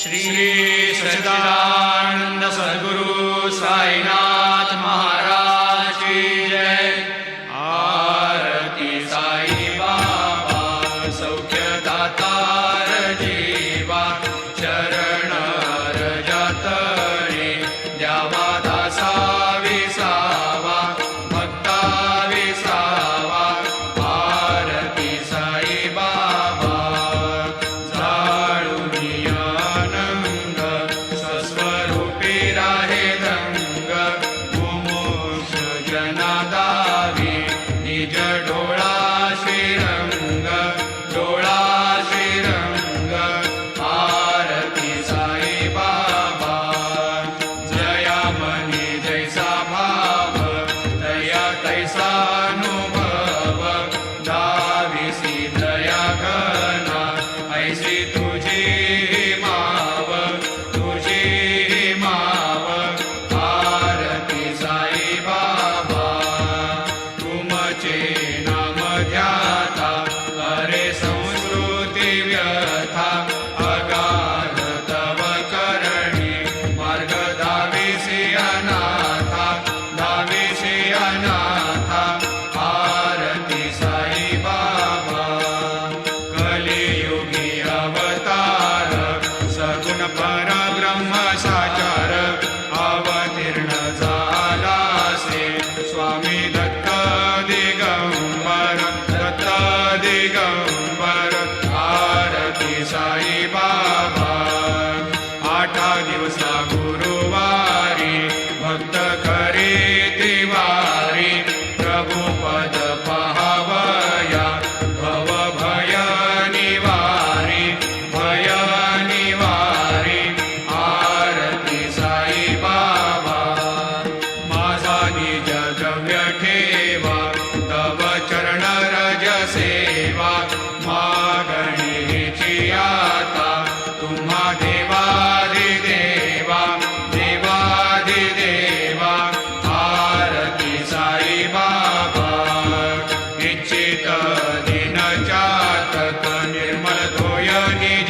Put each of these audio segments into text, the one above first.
श्री सच्चिदानन्द Sadguru Sainath. Savior.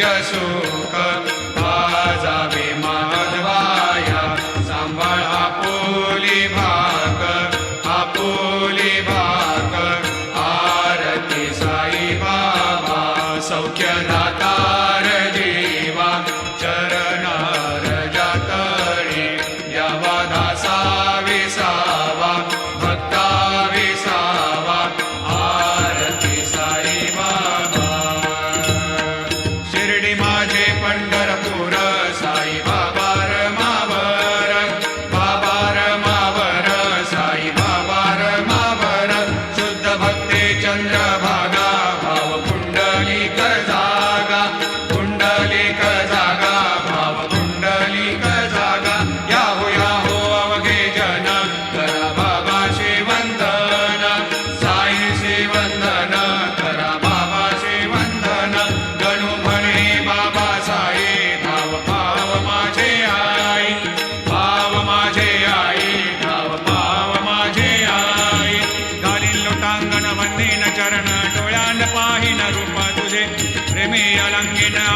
यशोक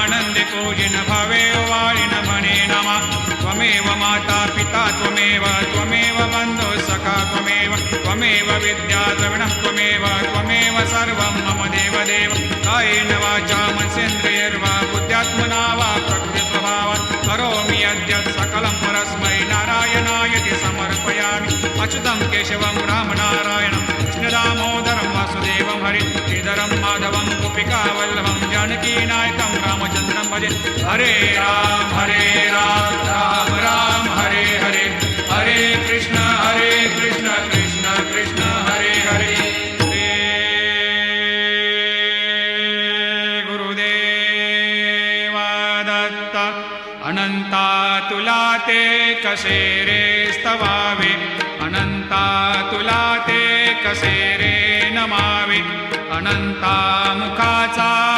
आनन्दे कोजिन भवे वारिण भने नमः त्वमेव माता पिता त्वमेव त्वमेव बन्धो सखा त्वमेव त्वमेव विद्या द्रविणः त्वमेव त्वमेव सर्वं मम देवदेव कायेन वाचा मनसेन्द्रियर्वा बुद्ध्यात्मना वा प्रकृति కరోమి అద్య సకలం పరస్మై నారాయణాయ సమర్పయామి. అచ్యుతం కేశవం రామనారాయణం. కృష్ణదామోదరం వాసుదేవం హరి. శ్రీధరం మాధవం గోపికా వల్లభం. జానకీ నాయకం రామచంద్రం భజ. హరే రామ హరే రామ రామ రామ హరే హరే. హరే కృష్ణ హరే కృష్ణ. कसे रे अनंता तुला ते कसेरे रे नमावे? अनंता मुखाचा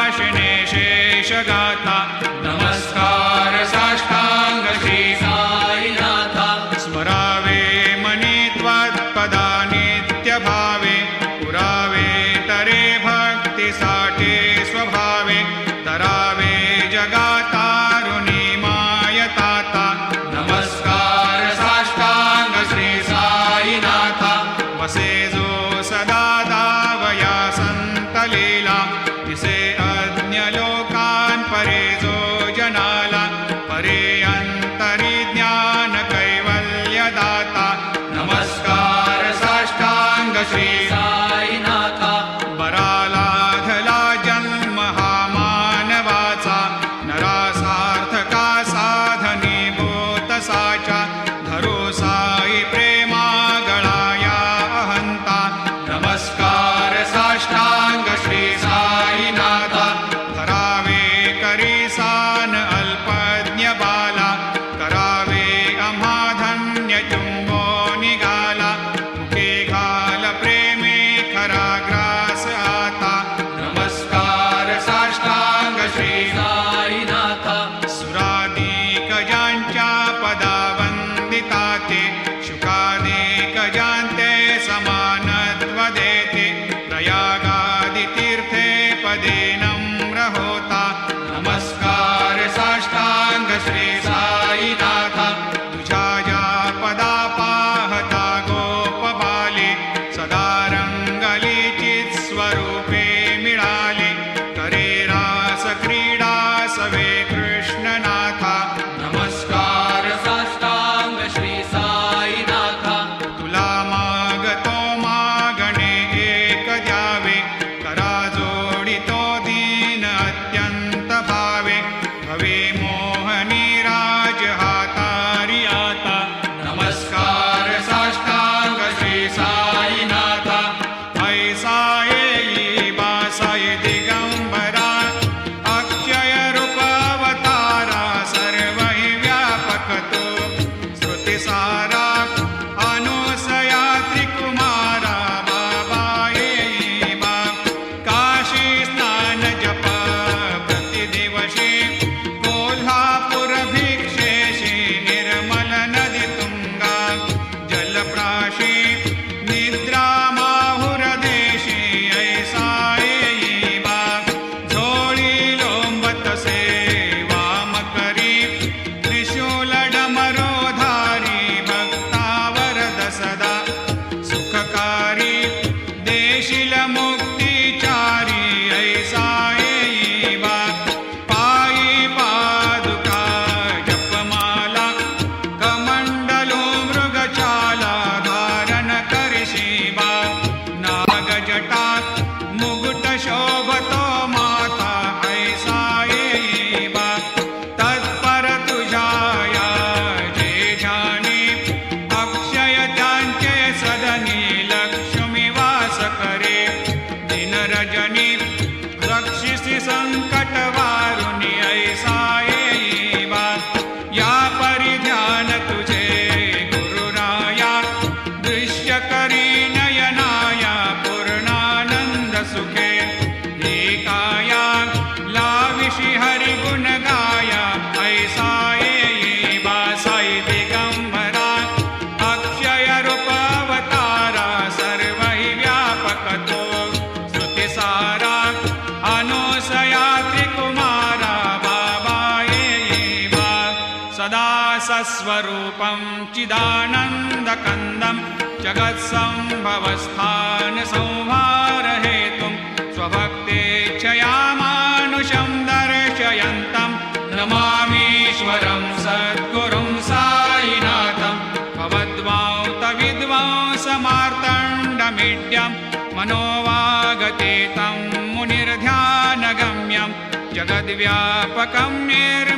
सदा सस्वरूपं चिदानन्दकन्दं जगत्सम्भवस्थानसंहारहेतुं स्वभक्तेच्छयामानुषं दर्शयन्तं नमामीश्वरं सद्गुरुं साईनाथं भवद्वांतविद्वांसमार्तण्डमीड्यं मनोवागतीतं मुनिर्ध्यानगम्यं जगद्व्यापकं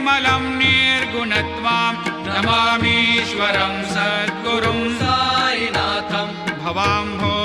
निर्मलं निर्गुणत्वां नमामीश्वरं सद्गुरुं साईनाथम् भवाम्भोधिमग्नार्दितानां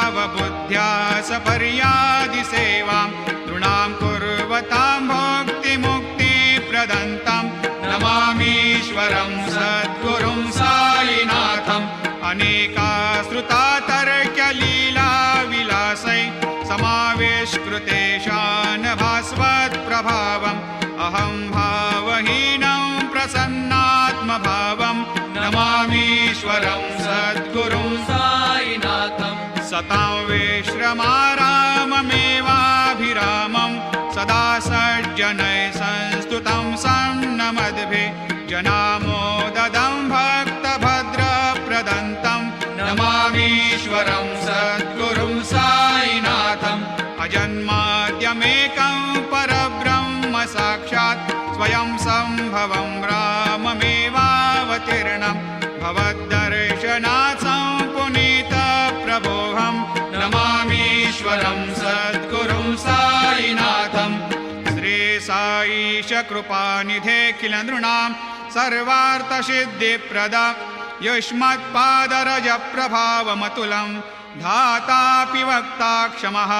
भवद्भावबुद्ध्या सपर्यादिसेवां तृणां कुर्वतां भोक्तिमुक्तिप्रदन्तं नमामीश्वरं सद्गुरुं साईनाथम् अनेकाश्रुता तर्क्यलीलाविलासै साईनाथम् सतां विश्रमाराममेवाभिरामं सदा सज्जनैः संस्तुतं सन्नमद्भिः जनामोददं भक्तभद्रप्रदन्तं नमामीश्वरं सद्गुरुं साईनाथम् अजन्माद्यमेकं परब्रह्म साक्षात् स्वयं सम्भवं श्रीसाईशकृपानिधेऽखिल नृणां सर्वार्थसिद्धिप्रद। युष्मत्पादरजप्रभावमतुलं धातापि वक्ता क्षमः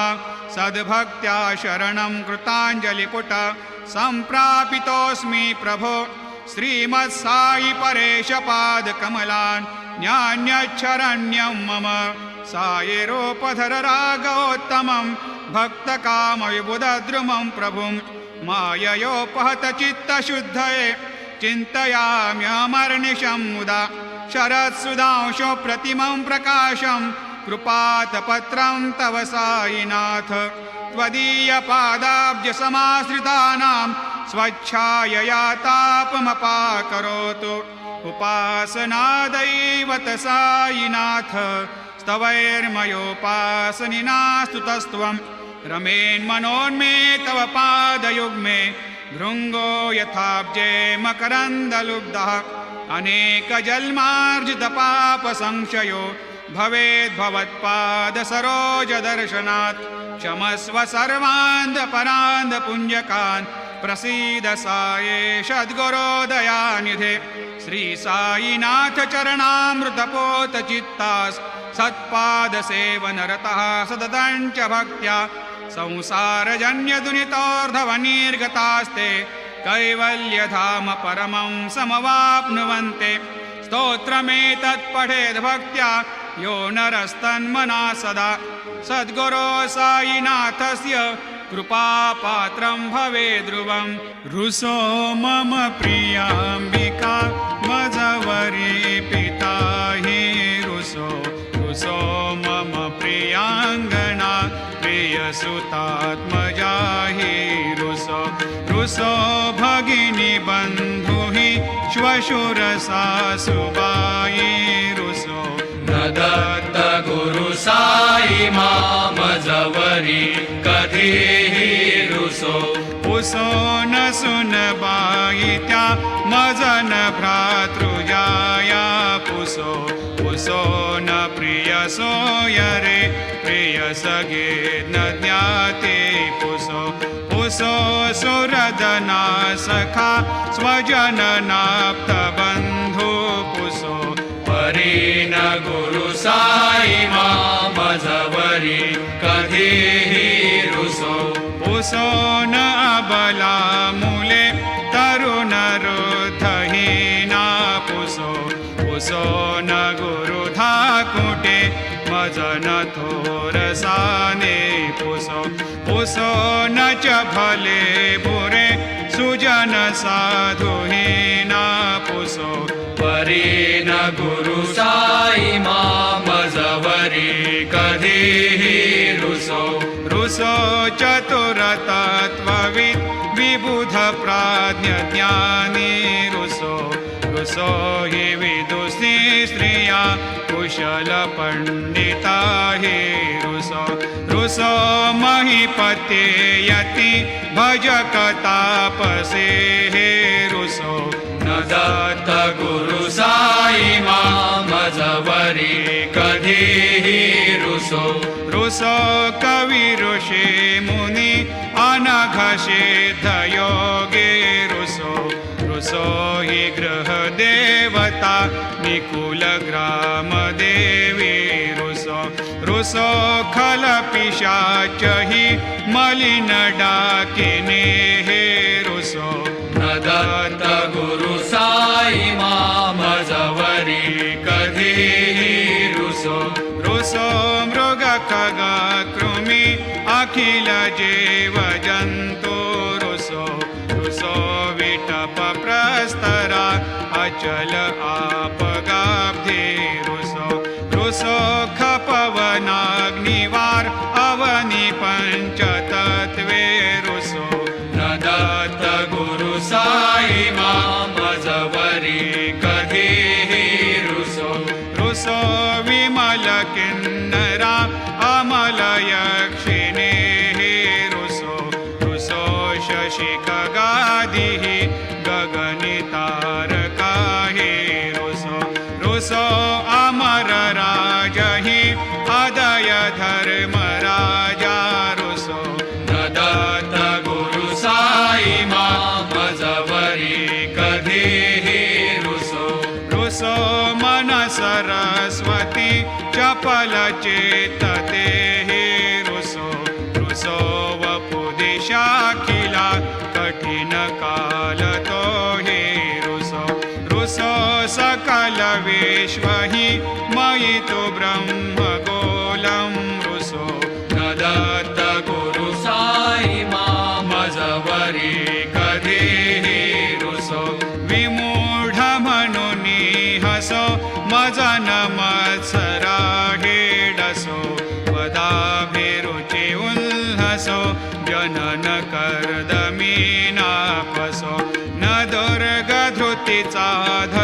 सद्भक्त्या शरणं कृताञ्जलिपुट। सम्प्रापितोऽस्मि प्रभो। श्रीमत्सायि परेशपादकमलान्। न्यान्यच्छरण्यं मम। सायिरोपधर रागोत्तमं भक्तकामविबुधद्रुमं प्रभुं माययोपहतचित्तशुद्धये चिन्तयाम्यमर्निशं मुदा शरत्सुधांशो प्रतिमं प्रकाशं कृपातपत्रं तव साईनाथ। त्वदीयपादाब्जसमाश्रितानां स्वच्छायया तापमपाकरोतु उपासनादैवत साईनाथ स्तवैर्मयोपासनिना स्तुतस्त्वं रमेन्मनोन्मे तव पादयुग्मे भृङ्गो यथाब्जे मकरन्दलुब्धः। अनेकजन्मार्जितपापसंशयो भवेद्भवत्पादसरोजदर्शनात् क्षमस्व सर्वान्धपरान्धपुञ्जकान् प्रसीद साये सद्गुरोदयानिधे श्रीसायिनाथ चरणामृतपोतचित्तास् सत्पादसेवनरतः सततञ्च भक्त्या संसारजन्यदुनितोर्धवनिर्गतास्ते कैवल्यधाम परमं समवाप्नुवन्ते। स्तोत्रमेतत्पठेद् भक्त्या यो नरस्तन्मना सदा। सद्गुरो साईनाथस्य कृपापात्रं भवे ध्रुवं रुसो मम प्रियाम्बिका रुसो भगिनी बन्धु हि श्व पशुरसा सुबाई रुसो न दत्त गुरु साई माम जवरी कधीही रुसो पुसो न सुनबाई त्या मजन भ्रातृजाया पुसो। पुसो न प्रिय सोय रे प्रिय सगे न ज्ञाते पुसो पुसो सुरदना सखा स्वजन नाप्त बन्धु पुसो परी न गुरु साई माम जवरी कधीही रुसो पुसो न अबला मूले तरुण रुद्धहीना पुसो। पुसो न गुरुधा कुटे मजन थोरसाने पुसो पुसो न च भले बुरे, सुजन साधुहीना पुसो। परी न गुरु साई माम जवरी कधीही रुसो। रुसो चतुरतत्त्ववित् विबुध प्राज्ञज्ञानी रुसो। रुसो हि विदुषी स्त्रिया कुशलपण्डिता हि रुसो रुसो महीपते यति भजकतापसे हे रुसो। न दत्त साई माम जवरी कधीही रुसो। रुसो कवि ऋषि मुनि अनघषे धयोगे रुसो। रुसो हि गृहदेवता निकुलग्रामदेवी रुसो रुसो खलपिशाच हि मलिनडाकिने हे रुसो न दत्त गुरु साई माम जवरी कधीही रुसो रुसो मृग खग कृमि अखिल जेव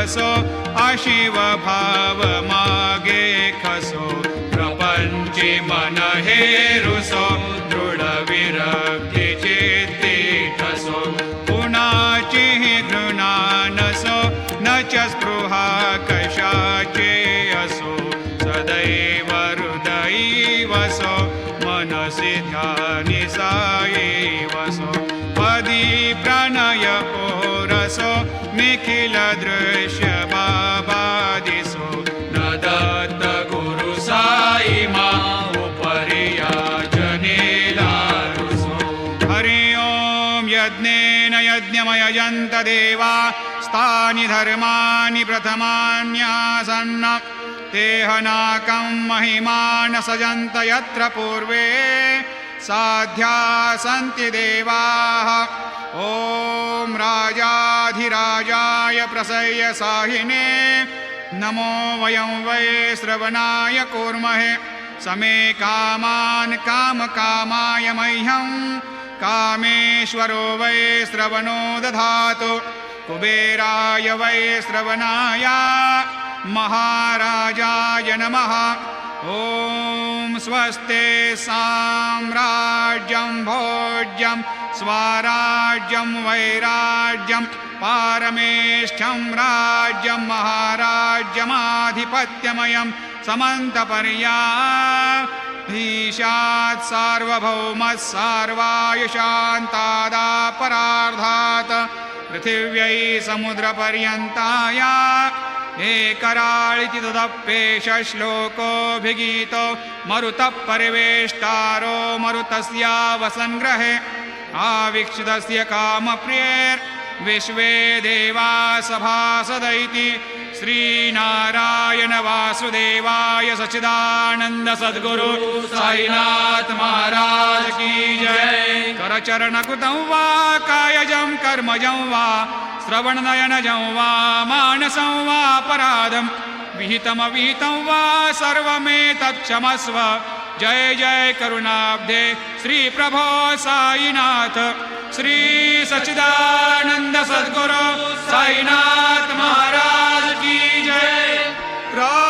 अशिव भाव मागे खसो। प्रपञ्चि मन हे हरि ओं यज्ञेन यज्ञमयजन्त देवा स्तानि धर्माणि प्रथमान्यासन्न। तेहनाकं महिमान सजन्त यत्र पूर्वे साध्या सन्ति देवाः। ॐ राजाधिराजाय प्रसय्य साहिने, नमो वयं वै श्रवणाय कूर्महे। समे कामान् कामकामाय मह्यं कामेश्वरो वै श्रवणो दधातु। कुबेराय वै श्रवणाय महाराजाय नमः। ॐ स्वस्ते साम्राज्यं भोज्यं स्वराज्यं वैराज्यं पारमेष्ठ्यं राज्यं महाराज्यमाधिपत्यमयं समन्तपर्या ईशात् सार्वभौमः सार्वायुशान्तादापरार्धात् पृथिव्यै समुद्रपर्यन्ताय एकराळिति तदप्येष श्लोकोऽभिगीतो मरुतः परिवेष्टारो मरुतस्य वसङ्ग्रहे आवीक्षितस्य कामप्रियैर्विश्वे देवा सभासदैति श्रीनारायण वासुदेवाय सच्चिदानन्द सद्गुरु साईनाथ महाराज की जय। करचरणकृतं वा, कायजं कर्मजं वा, श्रवणनयनजं वा, मानसं वा पराधं विहितमविहितं वा, सर्वमेतत्क्षमस्व। जय जय करुणाब्धे श्रीप्रभो साईनाथ। श्री सच्चिदानन्द सद्गुरु साईनाथ महाराज Krishna.